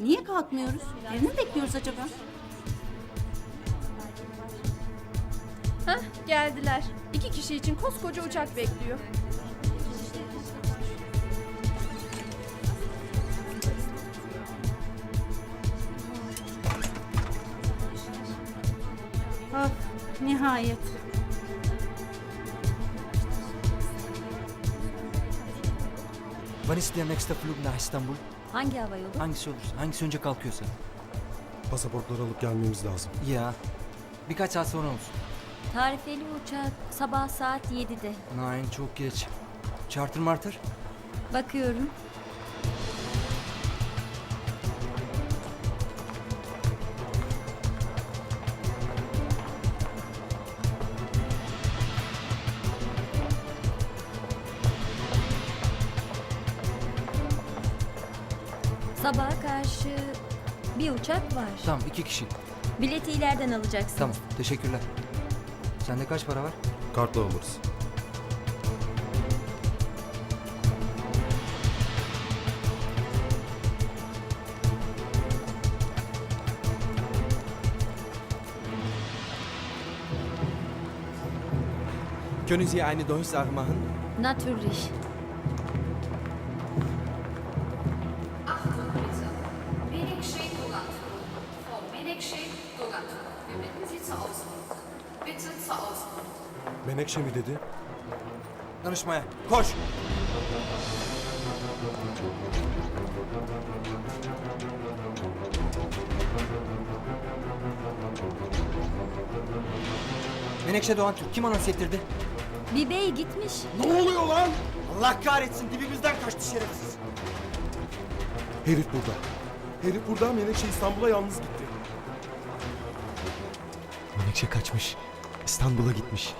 Niye kalkmıyoruz? Birini mi bekliyoruz acaba? Hah geldiler. İki kişi için koskoca uçak bekliyor. Of, nihayet. Wann ist der nächste Flug nach İstanbul? Hangi hava yolu? Hangisi olursa, hangisi önce kalkıyorsa. Pasaportları alıp gelmemiz lazım. Ya. Birkaç saat sonra olsun. Tarifeli uçak sabah saat 7'de. Nein, çok geç. Charter martır? Bakıyorum. Sabaha karşı bir uçak var. Tamam, iki kişi. Bileti ileriden alacaksın. Tamam, teşekkürler. Sende kaç para var? Kartla alırız. Können Sie eine Durchsage machen? Natürlich. Menekşe mi dedi? Danışmaya. Koş! Menekşe Doğan Türk. Kim anons ettirdi? Bir bey gitmiş. Ne oluyor lan? Allah kahretsin dibimizden kaçtı şerefsiz. Herif burada. Herif burada Menekşe İstanbul'a yalnız gitti. Menekşe kaçmış. İstanbul'a gitmiş.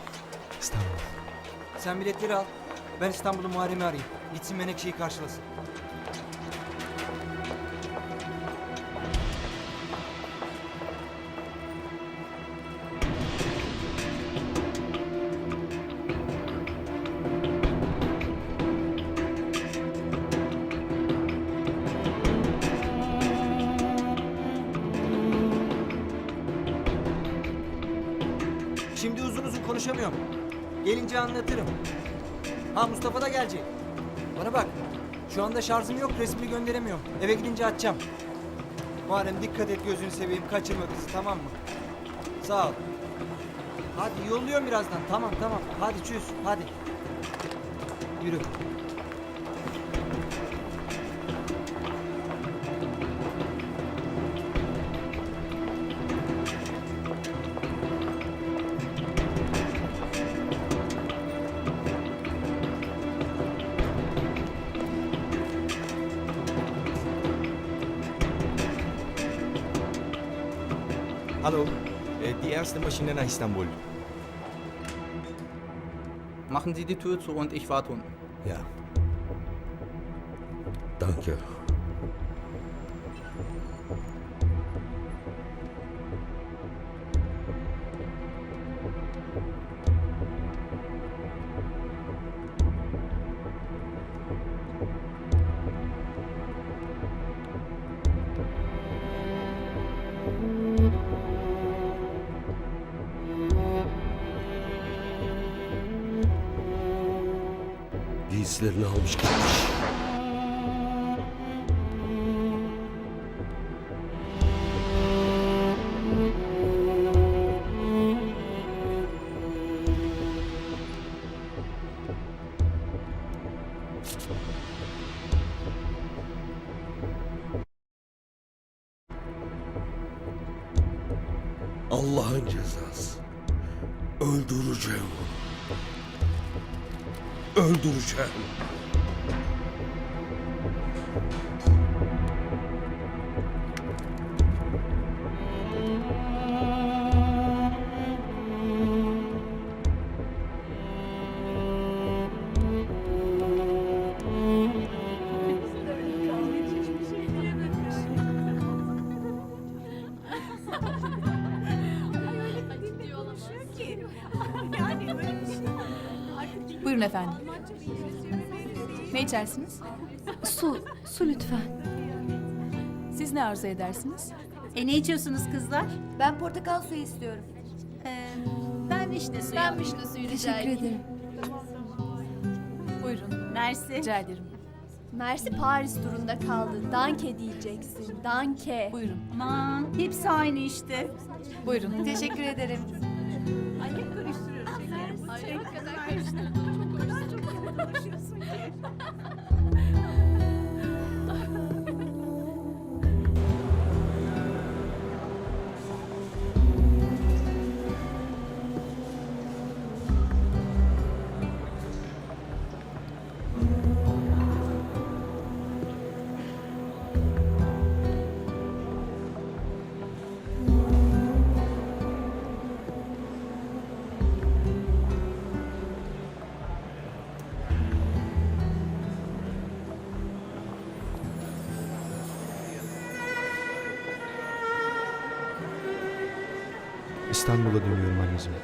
İstanbul. Sen biletleri al. Ben İstanbul'un Muharrem'i arayayım. Gitsin Menekşe'yi karşılasın. Şimdi uzun uzun konuşamıyorum. Gelince anlatırım. Ha Mustafa da gelecek. Bana bak. Şu anda şarjım yok resmini gönderemiyorum. Eve gidince açacağım. Muharrem dikkat et gözünü seveyim kaçırma kızı tamam mı? Sağ ol. Hadi yolluyorum birazdan tamam tamam. Hadi çüz hadi. Yürü. Hallo, äh, die erste Maschine nach Istanbul. Machen Sie die Tür zu und ich warte unten. Ja. Danke. Giysilerini almış gitmiş. Allah'ın cezası. Öldüreceğim onu. Öldüreceğim. Buyurun efendim. Ne içersiniz? Su, su lütfen. Siz ne arzu edersiniz? E ne içiyorsunuz kızlar? Ben portakal suyu istiyorum. Ee, ben vişne suyu. Ben vişne suyu rica Teşekkür ederim. Buyurun. Mersi. Rica ederim. Mersi Paris turunda kaldı. Danke diyeceksin. Danke. Buyurun. Aman hepsi aynı işte. Buyurun. Teşekkür ederim. Ay hep karıştırıyoruz şekerim. Ay just we. İstanbul'a dönüyorum anneciğim.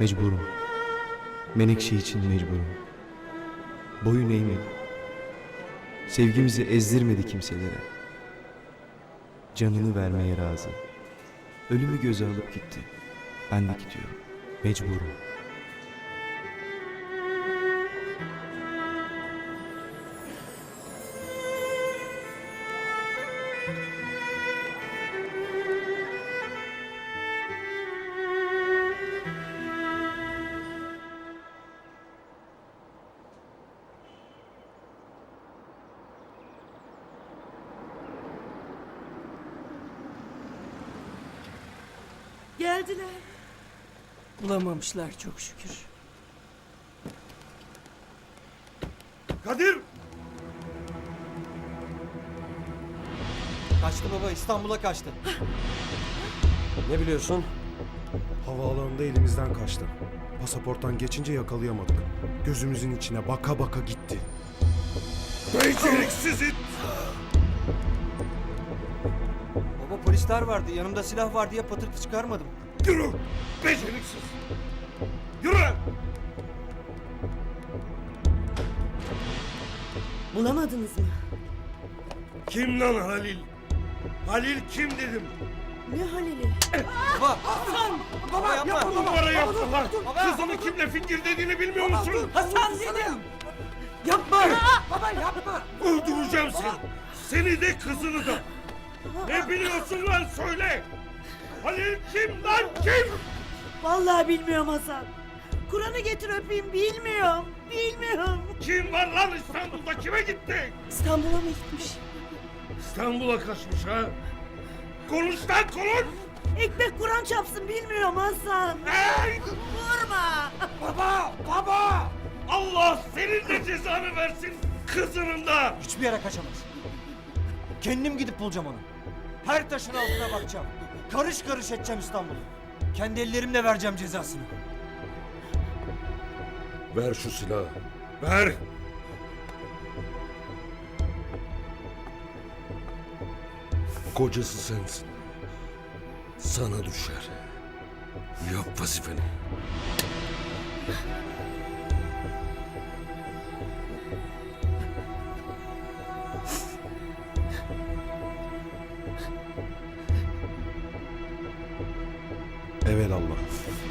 Mecburum. Menekşe için mecburum. Boyun eğmedi. Sevgimizi ezdirmedi kimselere. Canını vermeye razı. Ölümü göze alıp gitti. Ben de gidiyorum. Mecburum. Geldiler. Bulamamışlar çok şükür. Kadir! Kaçtı baba İstanbul'a kaçtı. Ne biliyorsun? Havaalanında elimizden kaçtı. Pasaporttan geçince yakalayamadık. Gözümüzün içine baka baka gitti. Beceriksiz it! Polisler vardı yanımda silah var diye patırtı çıkarmadım. Yürü! Beceriksiz! Yürü! Bulamadınız mı? Kim lan Halil? Halil kim dedim? Ne Halil'i? Baba! Baba yapma! Bu numara yaptılar. Kızını kimle fikir dediğini bilmiyor musun? Hasan dedim. Yapma. Baba yapma. Öldüreceğim seni. Seni de kızını da. Ne biliyorsun lan söyle. Halil kim lan kim? Vallahi bilmiyorum Hasan. Kur'an'ı getir öpeyim bilmiyorum. Bilmiyorum. Kim var lan İstanbul'da kime gitti? İstanbul'a mı gitmiş? İstanbul'a kaçmış ha? Konuş lan konuş. Ekmek Kur'an çapsın bilmiyorum Hasan. Hey! Vurma. Baba! Baba! Allah senin de cezanı versin kızının da. Hiçbir yere kaçamaz. Kendim gidip bulacağım onu. Her taşın altına bakacağım. Karış karış edeceğim İstanbul'u. Kendi ellerimle vereceğim cezasını. Ver şu silahı. Ver. Kocası sensin. Sana düşer. Yap vazifeni. Evelallah.